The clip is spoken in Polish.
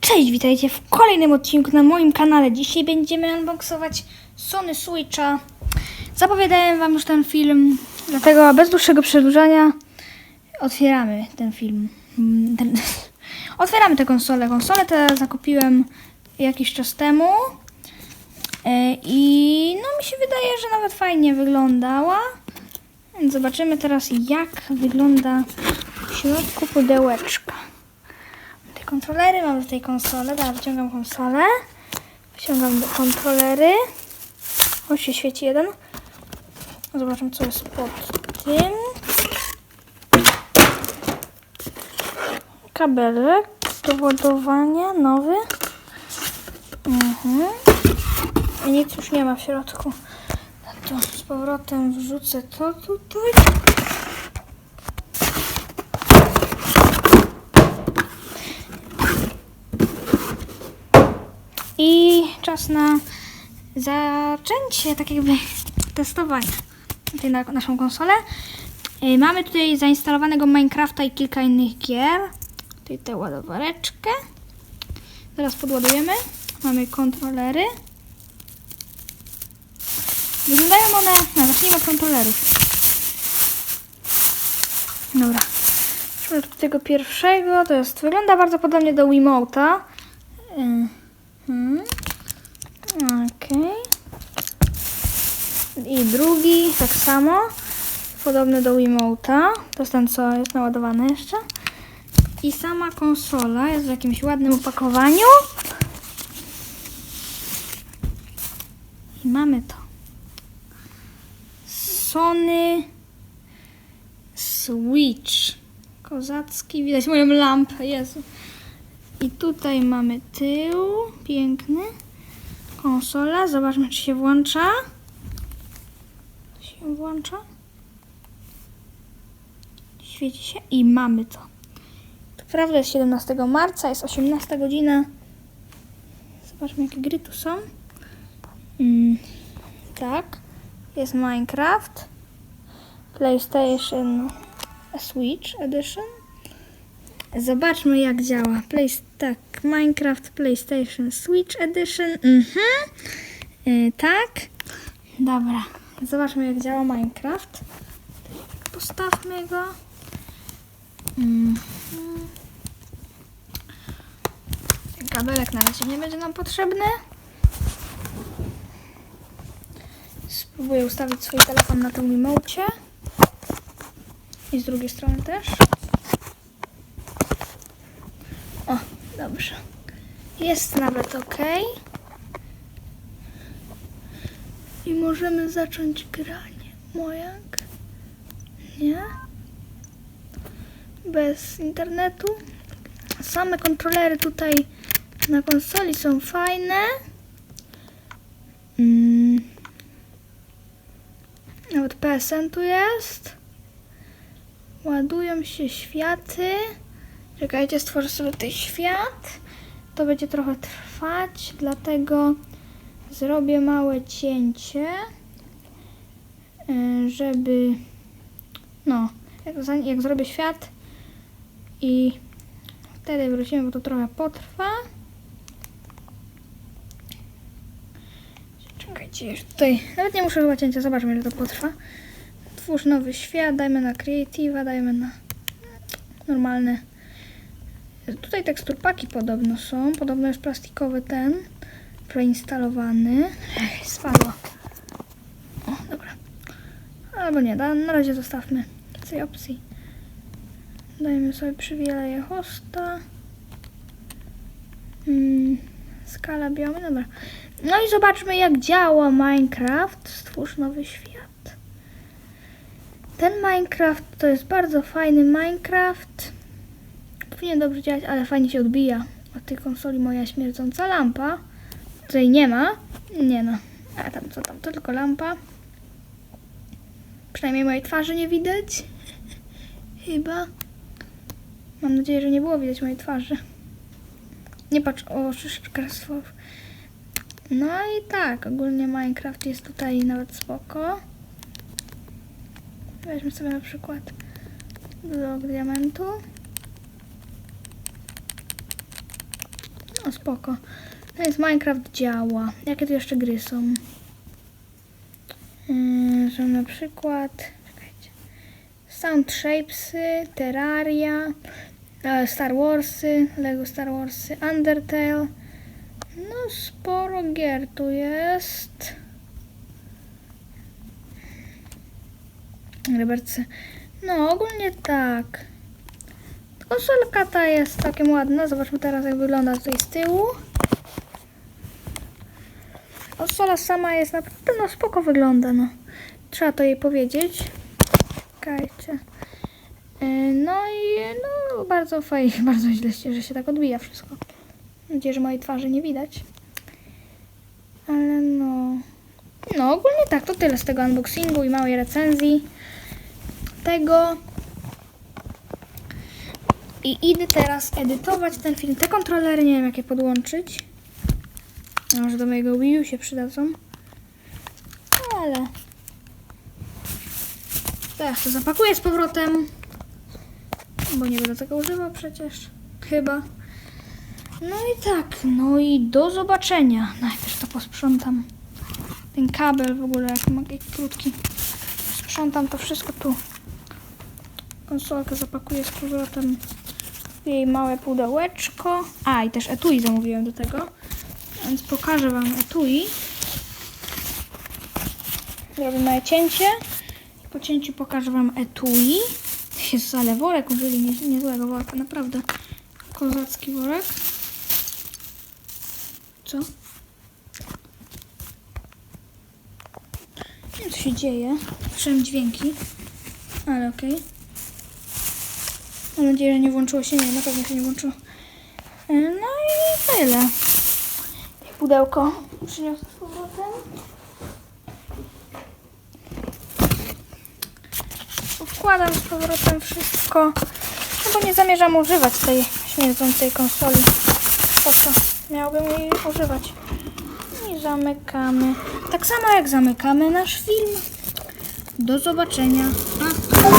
Cześć, witajcie w kolejnym odcinku na moim kanale. Dzisiaj będziemy unboxować Sony Switcha. Zapowiadałem wam już ten film, dlatego bez dłuższego przedłużania otwieramy ten film. Mm, Ten, otwieramy tę konsolę. Konsolę tę zakupiłem jakiś czas temu E, i mi się wydaje, że nawet fajnie wyglądała. Zobaczymy teraz jak wygląda w środku pudełeczka te kontrolery, mam tutaj konsolę, teraz wyciągam konsolę, wyciągam kontrolery, o się świeci jeden, zobaczmy co jest pod tym, kabelek do ładowania, nowy, mhm. Nic już nie ma w środku, to z powrotem wrzucę to tutaj, I czas na zaczęcie tak jakby testowania na naszą konsolę. Yy, Mamy tutaj zainstalowanego Minecrafta i kilka innych gier. Tutaj tę ładowareczkę. Teraz podładujemy. Mamy kontrolery. Wyglądają one... No, zacznijmy od kontrolerów. Dobra. Przejdźmy do tego pierwszego. To jest... Wygląda bardzo podobnie do Wiimote'a. Hmm. Okej. I drugi tak samo. Podobny do Wiimote'a. To jest ten, co jest naładowany jeszcze. I sama konsola jest w jakimś ładnym opakowaniu. I mamy to. Sony Switch. Kozacki. Widać moją lampę. Jezu. I tutaj mamy tył, piękny. Konsola, zobaczmy czy się włącza. Się włącza. Świeci się i mamy to. To prawda jest 17 marca, jest 18 godzina. Zobaczmy jakie gry tu są. Mm, tak, jest Minecraft, PlayStation Switch Edition. Zobaczmy jak działa. Play, tak, Minecraft PlayStation Switch Edition. Mhm. Y, tak. Dobra. Zobaczmy jak działa Minecraft. Postawmy go. Mhm. Kabelek na razie nie będzie nam potrzebny. Spróbuję ustawić swój telefon na tym remocie. I z drugiej strony też. O, dobrze. Jest nawet ok. I możemy zacząć granie. Mojak? Nie? Bez internetu. Same kontrolery tutaj na konsoli są fajne. Mm. PSN tu jest. Ładują się światy. Czekajcie, stworzę sobie tutaj świat. To będzie trochę trwać, dlatego zrobię małe cięcie, y, żeby no, jak, jak zrobię świat i wtedy wrócimy, bo to trochę potrwa. Czekajcie, już tutaj, nawet nie muszę chyba cięcia, zobaczmy ile to potrwa. Twórz nowy świat, dajmy na Creative'a, dajmy na normalny Tutaj teksturpaki podobno są. Podobno jest plastikowy ten preinstalowany. Ech, spadło. O, dobra. Albo nie, da, na razie zostawmy tej opcji. Dajmy sobie przywieleje hosta. Mm, skala biała, dobra. No i zobaczmy jak działa Minecraft. Stwórz nowy świat. Ten Minecraft to jest bardzo fajny Minecraft powinien dobrze działać, ale fajnie się odbija od tej konsoli moja śmierdząca lampa, której nie ma. Nie no, a tam co tam, to tylko lampa. Przynajmniej mojej twarzy nie widać. Chyba. Mam nadzieję, że nie było widać mojej twarzy. Nie patrz, o, No i tak, ogólnie Minecraft jest tutaj nawet spoko. Weźmy sobie na przykład blok diamentu. O, spoko. To jest Minecraft działa. Jakie tu jeszcze gry są? Yy, są na przykład... Sound Shapesy, Terraria, e, Star Warsy, Lego Star Warsy, Undertale. No sporo gier tu jest. Robertcy. No ogólnie tak. Konsolka ta jest całkiem ładna. Zobaczmy teraz jak wygląda tutaj z tyłu. Konsola sama jest naprawdę no spoko wygląda no. Trzeba to jej powiedzieć. Czekajcie. Yy, No i no bardzo fajnie, bardzo źle, się- że się tak odbija wszystko. Mam nadzieję, że mojej twarzy nie widać. Ale no... No ogólnie tak, to tyle z tego unboxingu i małej recenzji tego. I idę teraz edytować ten film. Te kontrolery nie wiem jakie podłączyć. Może do mojego Wii U się przydadzą. Ale... Teraz to zapakuję z powrotem. Bo nie będę tego używał przecież. Chyba. No i tak, no i do zobaczenia. Najpierw to posprzątam. Ten kabel w ogóle, jak ma krótki. Sprzątam to wszystko tu. Konsolkę zapakuję z powrotem w jej małe pudełeczko. A, i też etui zamówiłem do tego. Więc pokażę Wam etui. Zrobię małe cięcie. Po cięciu pokażę Wam etui. Jest ale worek użyli, nie, niezłego worka, naprawdę. Kozacki worek. Co? Nie wiem, co się dzieje. Słyszałem dźwięki, ale okej. Mam nadzieję, że nie włączyło się. Nie, na pewno się nie włączyło. E, No i tyle. Pudełko przyniosę z powrotem. Wkładam z powrotem wszystko. No bo nie zamierzam używać tej śmierdzącej konsoli. Po co miałbym jej używać? I zamykamy. Tak samo jak zamykamy nasz film. Do zobaczenia. Pa.